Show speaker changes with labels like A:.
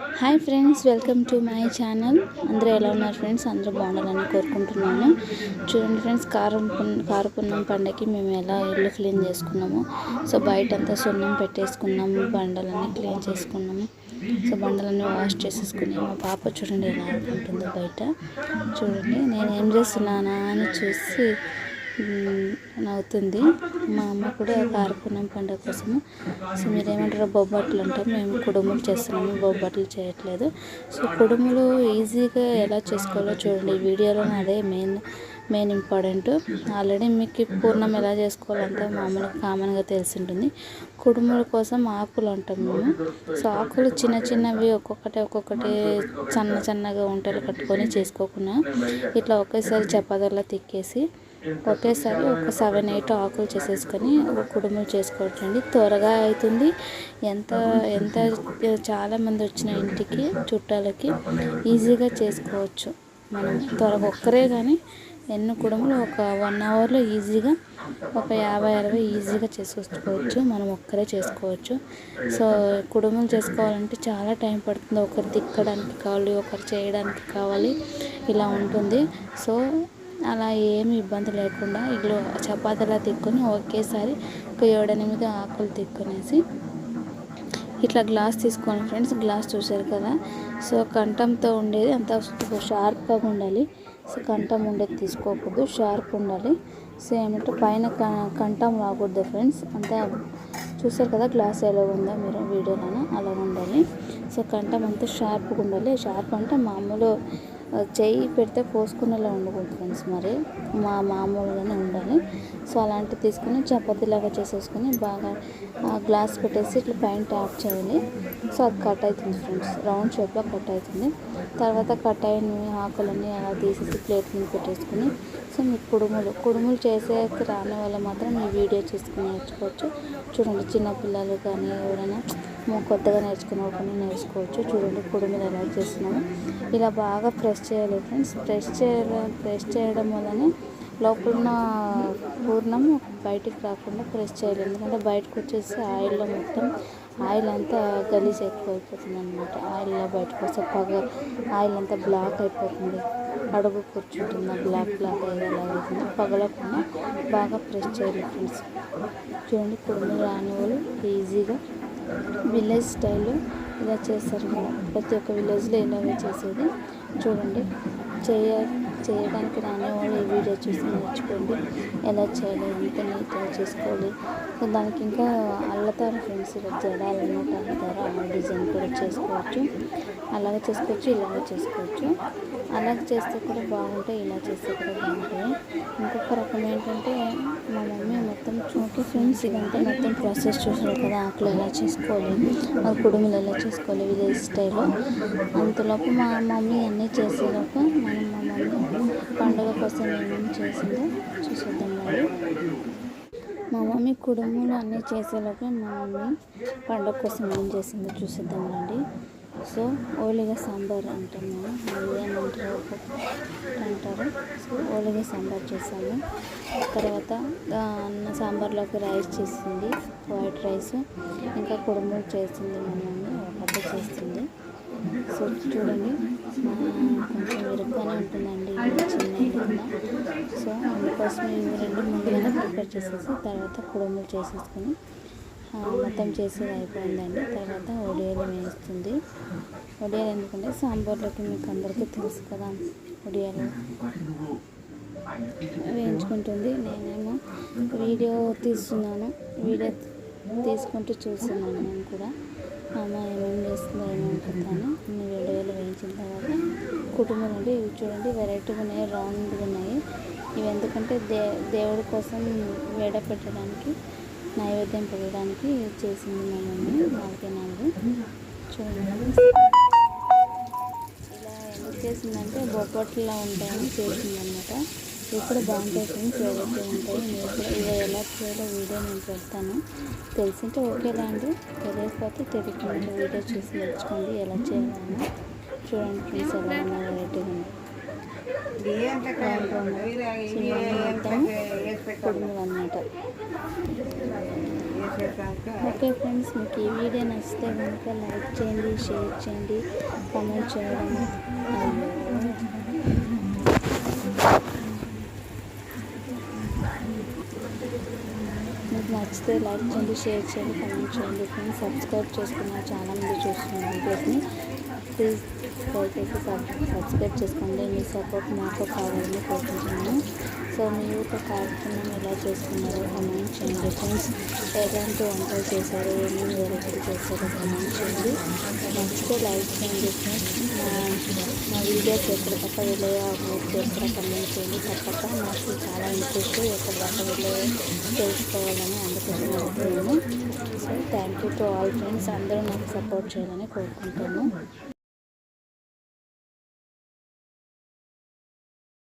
A: Hi friends welcome to my channel. అందరూ ఎలా ఉన్నారు ఫ్రెండ్స్? అందరూ బాగుండాలని కోరుకుంటున్నాను. చూడండి ఫ్రెండ్స్ కారం కారు పున్నం పండగకి మేము ఎలా ఇల్లు క్లీన్ చేసుకున్నాము. సో బయట అంతా సున్నం పెట్టేసుకున్నాము బండలన్నీ క్లీన్ చేసుకున్నాము. సో బండలన్నీ వాష్ చేసేసుకుని మా పాప చూడండి ఎలా ఆడుకుంటుందో బయట. చూడండి నేను ఏం చేస్తున్నానా అని చూసి అవుతుంది మా అమ్మ కూడా కారుపున్నం పండుగ కోసము. సో మీరు ఏమంటారు బొబ్బట్లు అంటాం మేము కుడుములు చేస్తున్నాము. బొబ్బట్లు చేయట్లేదు. సో కుడుములు ఈజీగా ఎలా చేసుకోవాలో చూడండి. ఈ వీడియోలో అదే మెయిన్ మెయిన్ ఇంపార్టెంట్. ఆల్రెడీ మీకు పూర్ణం ఎలా చేసుకోవాలంటే మామూలుగా కామన్గా తెలిసి ఉంటుంది కుడుముల కోసం ఆకులు అంటాం మేము. సో ఆకులు చిన్న చిన్నవి ఒక్కొక్కటి ఒక్కొక్కటి సన్న చిన్నగా వంటలు కట్టుకొని చేసుకోకుండా ఇట్లా ఒకేసారి చపాతీలా తిక్కేసి ఒకేసారి ఒక సెవెన్ ఎయిట్ ఆకులు చేసేసుకొని ఒక కుడుములు చేసుకోవచ్చండి. త్వరగా అవుతుంది. ఎంత ఎంత చాలామంది వచ్చిన ఇంటికి చుట్టాలకి ఈజీగా చేసుకోవచ్చు. మనం త్వరగా ఒక్కరే కానీ ఎన్ని కుడుములు ఒక వన్ అవర్లో ఈజీగా ఒక యాభై అరవై ఈజీగా చేసుకోవచ్చు. మనం ఒక్కరే చేసుకోవచ్చు. సో కుడుములు చేసుకోవాలంటే చాలా టైం పడుతుంది. ఒకరు తిక్కడానికి కావాలి ఒకరు చేయడానికి కావాలి. ఇలా ఉంటుంది. సో అలా ఏమి ఇబ్బంది లేకుండా ఇల్లు చపాతీలా తిక్కుని ఒకేసారి ఒక ఏడెనిమిది ఆకులు తిక్కునేసి ఇట్లా గ్లాస్ తీసుకోండి ఫ్రెండ్స్. గ్లాస్ చూసారు కదా? సో కంఠంతో ఉండేది. అంత షార్ప్గా ఉండాలి. సో కంఠం ఉండేది తీసుకోకూడదు. షార్ప్ ఉండాలి. సో ఏమంటే పైన కంఠం రాకూడదు ఫ్రెండ్స్. అంతా చూసారు కదా? గ్లాస్ ఎలా ఉందో మీరు వీడియోలోనే? అలా ఉండాలి. సో కంఠం అంతా షార్ప్గా ఉండాలి. షార్ప్ అంటే మామూలు చేయి పెడితే కోసుకునేలా ఉండకూడదు ఫ్రెండ్స్ మరి. మా మామూలుగానే ఉండాలి. సో అలాంటివి తీసుకుని చపాతీలాగా చేసేసుకొని బాగా గ్లాస్ పెట్టేసి ఇట్లా పైన ట్యాప్ చేయాలి. సో అది కట్ అవుతుంది ఫ్రెండ్స్. రౌండ్ షేప్లో కట్ అవుతుంది. తర్వాత కట్ అయిన ఆకులన్నీ అలా తీసేసి ప్లేట్ మీద పెట్టేసుకుని సో మీకు కుడుములు కుడుములు చేసే రాని వాళ్ళు మాత్రం మీ వీడియో చేసుకుని నేర్చుకోవచ్చు. చూడండి చిన్నపిల్లలు కానీ ఎవరైనా కొత్తగా నేర్చుకున్న వాళ్ళు నేర్చుకోవచ్చు. చూడండి కుడుములు ఎలా చేస్తున్నాము. ఇలా బాగా ప్రెస్ చేయాలి ఫ్రెండ్స్ ప్రెస్ చేయడం ప్రెస్ చేయడం వల్లనే లోపల పూర్ణం బయటికి రాకుండా ప్రెస్ చేయాలి. ఎందుకంటే బయటకు వచ్చేసి ఆయిల్లో మొత్తం ఆయిల్ అంతా గలీజ్ ఎక్కువ అయిపోతుంది అనమాట ఆయిల్లో బయటకు వస్తే పగ ఆయిల్ అంతా బ్లాక్ అయిపోతుంది. అడుగు కూర్చుంటుంది బ్లాక్ బ్లాక్ అయ్యేలా అవుతుంది. పగలకుండా బాగా ప్రెస్ చేయాలి ఫ్రెండ్స్ చూడండి కుడుములు రాని వాళ్ళు ఈజీగా విలేజ్ స్టైల్లో ఇలా చేస్తారు ప్రతి ఒక్క విలేజ్లో ఇలాగే చేసేది. చూడండి. చేయ చేయడానికి రానివాళ్ళు ఈ వీడియో చూసి నేర్చుకోండి. ఎలా చేయాలి ఎంత నీట్గా చేసుకోవాలి. దానికి ఇంకా అల్లతారు ఫ్రెండ్స్ ఇలా జడాలు అల్లతారు ఆ డిజైన్ కూడా చేసుకోవచ్చు. అలాగే చేసుకోవచ్చు ఇలాగే చేసుకోవచ్చు. అలాగే చేస్తే కూడా బాగుంటాయి ఇలా చేస్తే కూడా బాగుంటాయి. ఇంకొక రకం ఏంటంటే మా మమ్మీ ఓకే ఫ్రెండ్స్ ఇదంతా మొత్తం ప్రాసెస్ చూసారు కదా ఆకులు ఎలా చేసుకోవాలి ఆ కుడుములు ఎలా చేసుకోవాలి విలేజ్ స్టైల్లో అంతలోపు మా మమ్మీ అన్నీ చేసేలోపు మనం మా మమ్మీ పండుగ కోసం ఏమేమి చేసిందో చూసేద్దాం మరి. మా మమ్మీ కుడుములు అన్నీ చేసేలోపే మా మమ్మీ పండుగ కోసం ఏం చేసిందో చూసేద్దాం రండి. సో ఓలిగా సాంబార్ అంటాం మేము ఏమంటారు అంటారు. సో ఓలిగా సాంబార్ చేసాము తర్వాత అన్న సాంబార్లోకి రైస్ చేసింది. White rice. ఇంకా కుడుములు చేసింది మా మమ్మీ. ఒక చేస్తుంది సో చూడండి కొంచెం మెరుగ్గానే ఉంటుందండి. చిన్న సో అందుకోసం ఇవి రెండు ముందుగానే ప్రిపేర్ చేసేసి తర్వాత కుడుములు చేసేసుకుని మొత్తం చేసేది అయిపోయిందండి. తర్వాత ఒడియాలు వేస్తుంది. ఒడియాలు ఎందుకంటే సాంబార్లోకి మీకు అందరికీ తెలుసు కదా ఒడియాలు. వేయించుకుంటుంది. నేనేమో వీడియో తీస్తున్నాను. వీడియో తీసుకుంటూ చూస్తున్నాను నేను కూడా. అమ్మ ఏమేమి చేస్తుందో ఏమనుకుంటాను నేను వీడియోలు వేయించిన తర్వాత కుటుంబం నుండి ఇవి చూడండి వెరైటీగా ఉన్నాయి రౌండ్గా ఉన్నాయి. ఇవి ఎందుకంటే దే దేవుడి కోసం వేడ పెట్టడానికి నైవేద్యం పెట్టడానికి చేసింది మా మమ్మీ. నాలుగు. చూడండి. ఇలా ఎందుకు చేసిందంటే బొబ్బట్లా ఉంటాయని చేసింది అనమాట ఇప్పుడు బాగుంటాయి ఫ్రెండ్స్ ఏవైతే ఉంటాయి మీరు కూడా ఇలా ఎలా చేయాలో వీడియో నేను పెడతాను. తెలిసింటే ఓకేలా అండి. తెలియకపోతే తెలియకుండా వీడియో చూసి నేర్చుకోండి ఎలా చేయాలని చూడండి ఫ్రెండ్స్ ఎలా ఉన్నాయి వెరైటీగా ఉంది. అనమాట ఓకే ఫ్రెండ్స్ మీకు ఈ వీడియో నచ్చితే కనుక లైక్ చేయండి షేర్ చేయండి కామెంట్ చేయడం మీకు నచ్చితే లైక్ చేయండి షేర్ చేయండి కామెంట్ చేయండి. ఫ్రెండ్స్ సబ్స్క్రైబ్ చేసుకున్న చాలా మంది చూస్తున్న వీడియోస్ని ప్లీజ్ దయచేసి సబ్ సబ్స్క్రైబ్ చేసుకోండి. మీ సపోర్ట్ మాకు కావాలని కోరుకుంటున్నాను సో మీ యొక్క కార్యక్రమం ఎలా చేసుకున్నారో కమెంట్ చేయండి. ఫ్రెండ్స్ ఎలాంటి వంటలు చేశారో ఏమేమి వెరైటీ చేశారో కమెంట్ చేయండి. నచ్చితే లైక్ చేయండి. ఫ్రెండ్స్ మా వీడియోస్ ఎక్కడ పక్క వెళ్ళే ఎక్కడ కమెంట్ చేయండి. తప్పక నాకు చాలా ఇంట్రెస్ట్ ఎక్కడ పక్క వెళ్ళే తెలుసుకోవాలని అందుకోసం అడుగుతున్నాను so thank you to all friends అందరూ నాకు సపోర్ట్ చేయాలని కోరుకుంటాను